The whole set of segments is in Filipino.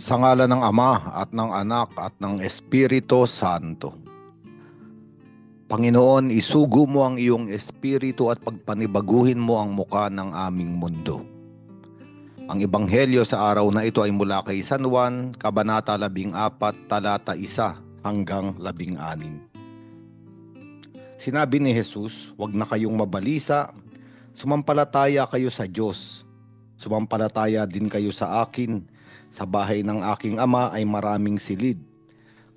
Sa ngala ng Ama at ng Anak at ng Espiritu Santo. Panginoon, isugo mo ang iyong espiritu at pagpanibaguhin mo ang muka ng aming mundo. Ang ebanghelyo sa araw na ito ay mula kay San Juan, Kabanata 14, talata 1 hanggang 16. Sinabi ni Jesus, huwag na kayong mabalisa, sumampalataya kayo sa Diyos. Sumampalataya din kayo sa akin. Sa bahay ng aking ama ay maraming silid.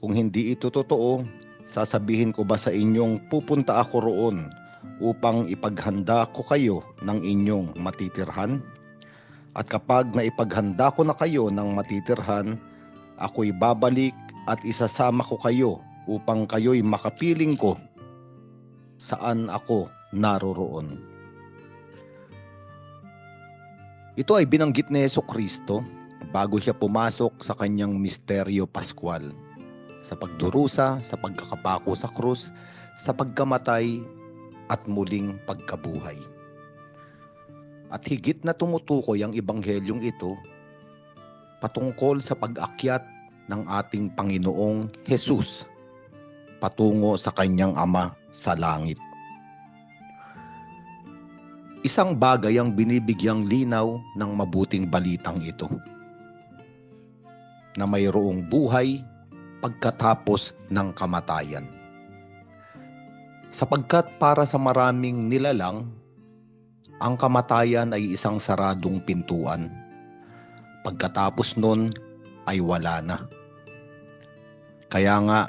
Kung hindi ito totoo, sasabihin ko ba sa inyong pupunta ako roon upang ipaghanda ko kayo ng inyong matitirhan? At kapag naipaghanda ko na kayo ng matitirhan, ako'y babalik at isasama ko kayo upang kayo'y makapiling ko saan ako naroroon. Ito ay binanggit ni Yeso Kristo bago siya pumasok sa kanyang misteryo paskwal sa pagdurusa, sa pagkakapako sa krus, sa pagkamatay at muling pagkabuhay. At higit na tumutukoy ang ebanghelyong ito patungkol sa pag-akyat ng ating Panginoong Hesus patungo sa kanyang Ama sa langit. Isang bagay ang binibigyang linaw ng mabuting balitang ito na mayroong buhay pagkatapos ng kamatayan. Sapagkat para sa maraming nilalang, ang kamatayan ay isang saradong pintuan. Pagkatapos nun ay wala na. Kaya nga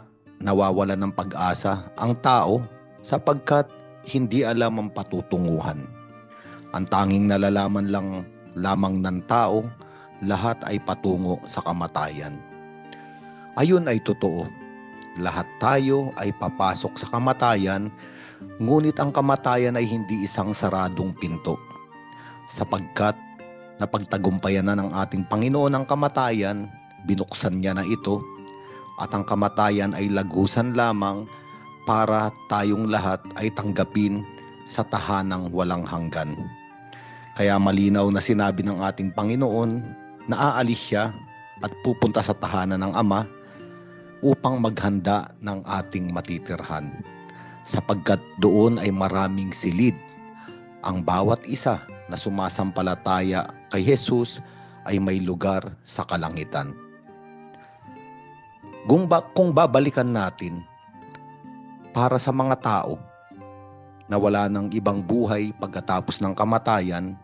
nawawala ng pag-asa ang tao sapagkat hindi alam ang patutunguhan. Ang tanging nalalaman lang lamang ng tao, lahat ay patungo sa kamatayan. Ayun ay totoo. Lahat tayo ay papasok sa kamatayan, ngunit ang kamatayan ay hindi isang saradong pinto. Sapagkat napagtagumpayan na ng ating Panginoon ang kamatayan, binuksan niya na ito, at ang kamatayan ay lagusan lamang para tayong lahat ay tanggapin sa tahanang walang hanggan. Kaya malinaw na sinabi ng ating Panginoon na aalis siya at pupunta sa tahanan ng Ama upang maghanda ng ating matitirhan. Sapagkat doon ay maraming silid. Ang bawat isa na sumasampalataya kay Jesus ay may lugar sa kalangitan. Kung, ba, kung babalikan natin para sa mga tao na wala ng ibang buhay pagkatapos ng kamatayan,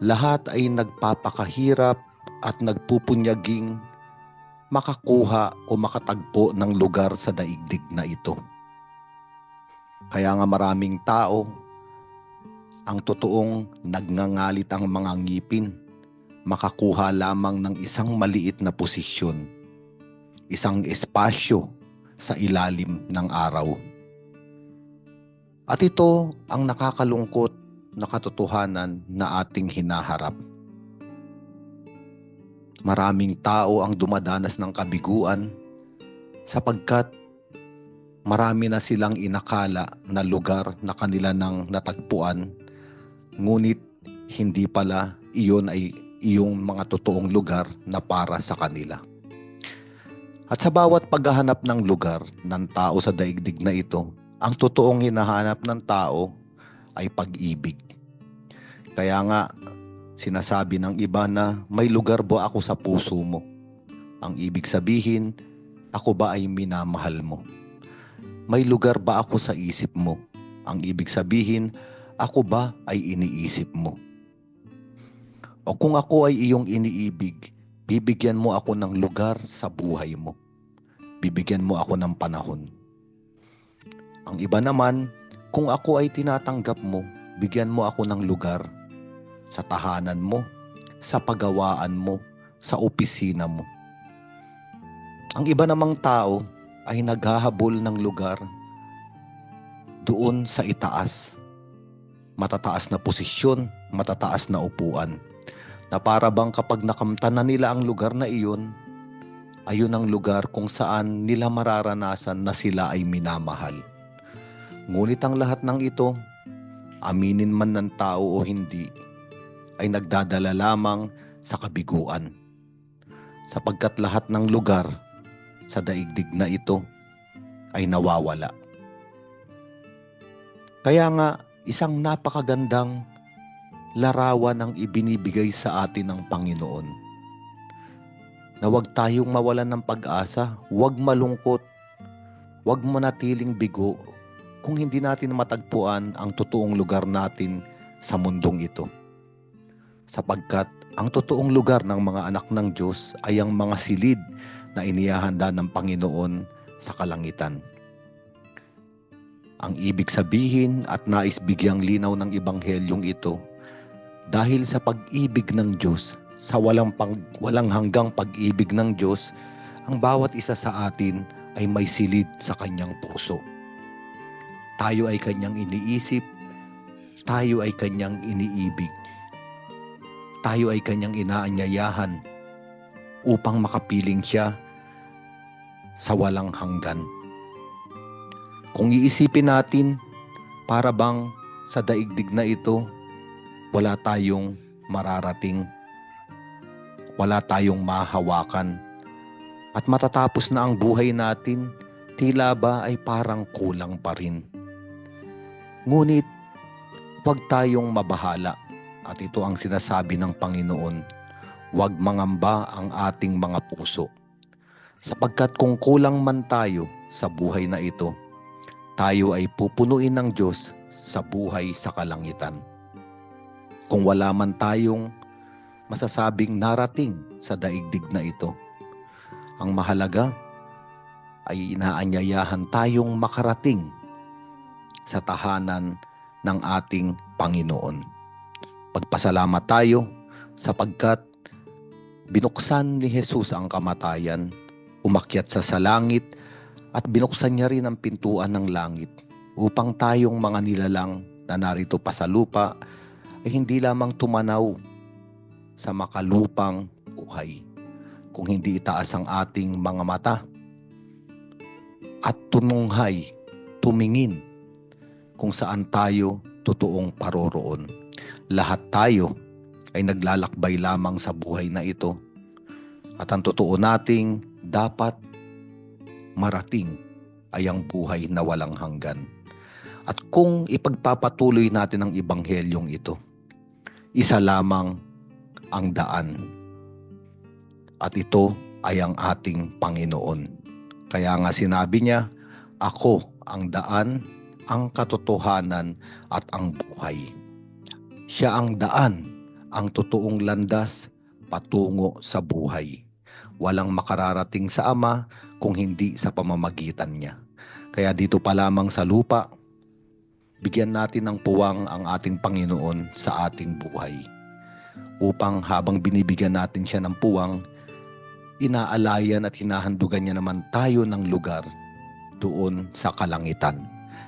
lahat ay nagpapakahirap at nagpupunyaging makakuha o makatagpo ng lugar sa daigdig na ito. Kaya nga maraming tao ang totoong nagngangalit ang mga ngipin, makakuha lamang ng isang maliit na posisyon, isang espasyo sa ilalim ng araw. At ito ang nakakalungkot na katotohanan na ating hinaharap. Maraming tao ang dumadanas ng kabiguan sapagkat marami na silang inakala na lugar na kanila nang natagpuan ngunit hindi pala iyon ay iyong mga totoong lugar na para sa kanila. At sa bawat paghahanap ng lugar ng tao sa daigdig na ito, ang totoong hinahanap ng tao ay pag-ibig. Kaya nga, sinasabi ng iba na may lugar ba ako sa puso mo? Ang ibig sabihin, ako ba ay minamahal mo? May lugar ba ako sa isip mo? Ang ibig sabihin, ako ba ay iniisip mo? O kung ako ay iyong iniibig, bibigyan mo ako ng lugar sa buhay mo. Bibigyan mo ako ng panahon. Ang iba naman, kung ako ay tinatanggap mo, bigyan mo ako ng lugar sa tahanan mo, sa pagawaan mo, sa opisina mo. Ang iba namang tao ay naghahabol ng lugar doon sa itaas. Matataas na posisyon, matataas na upuan. Na para bang kapag nakamtan na nila ang lugar na iyon, ayun ang lugar kung saan nila mararanasan na sila ay minamahal. Ngunit ang lahat ng ito, aminin man ng tao o hindi, ay nagdadala lamang sa kabiguan. sapagkat lahat ng lugar sa daigdig na ito ay nawawala. Kaya nga, isang napakagandang larawan ang ibinibigay sa atin ng Panginoon. Na huwag tayong mawalan ng pag-asa, huwag malungkot, huwag manatiling bigo kung hindi natin matagpuan ang totoong lugar natin sa mundong ito. Sapagkat ang totoong lugar ng mga anak ng Diyos ay ang mga silid na inihahanda ng Panginoon sa kalangitan. Ang ibig sabihin at nais bigyang linaw ng Ibanghelyong ito, dahil sa pag-ibig ng Diyos, sa walang, pang, walang hanggang pag-ibig ng Diyos, ang bawat isa sa atin ay may silid sa kanyang puso. Tayo ay kanyang iniisip, tayo ay kanyang iniibig. Tayo ay kanyang inaanyayahan upang makapiling siya sa walang hanggan. Kung iisipin natin, para bang sa daigdig na ito, wala tayong mararating, wala tayong mahawakan, at matatapos na ang buhay natin, tila ba ay parang kulang pa rin. Ngunit, huwag tayong mabahala at ito ang sinasabi ng Panginoon, huwag mangamba ang ating mga puso. Sapagkat kung kulang man tayo sa buhay na ito, tayo ay pupunuin ng Diyos sa buhay sa kalangitan. Kung wala man tayong masasabing narating sa daigdig na ito, ang mahalaga ay inaanyayahan tayong makarating sa tahanan ng ating Panginoon. Pagpasalamat tayo sapagkat binuksan ni Jesus ang kamatayan, umakyat sa salangit at binuksan niya rin ang pintuan ng langit upang tayong mga nilalang na narito pa sa lupa ay hindi lamang tumanaw sa makalupang buhay, kung hindi itaas ang ating mga mata at tununghay, tumingin kung saan tayo totoong paroroon. Lahat tayo ay naglalakbay lamang sa buhay na ito at ang totoo nating dapat marating ay ang buhay na walang hanggan. At kung ipagpapatuloy natin ang ibanghelyong ito, isa lamang ang daan. At ito ay ang ating Panginoon. Kaya nga sinabi niya, Ako ang daan, ang katotohanan at ang buhay. Siya ang daan, ang totoong landas patungo sa buhay. Walang makararating sa Ama kung hindi sa pamamagitan niya. Kaya dito pa lamang sa lupa, bigyan natin ng puwang ang ating Panginoon sa ating buhay. Upang habang binibigyan natin siya ng puwang, inaalayan at hinahandugan niya naman tayo ng lugar doon sa kalangitan.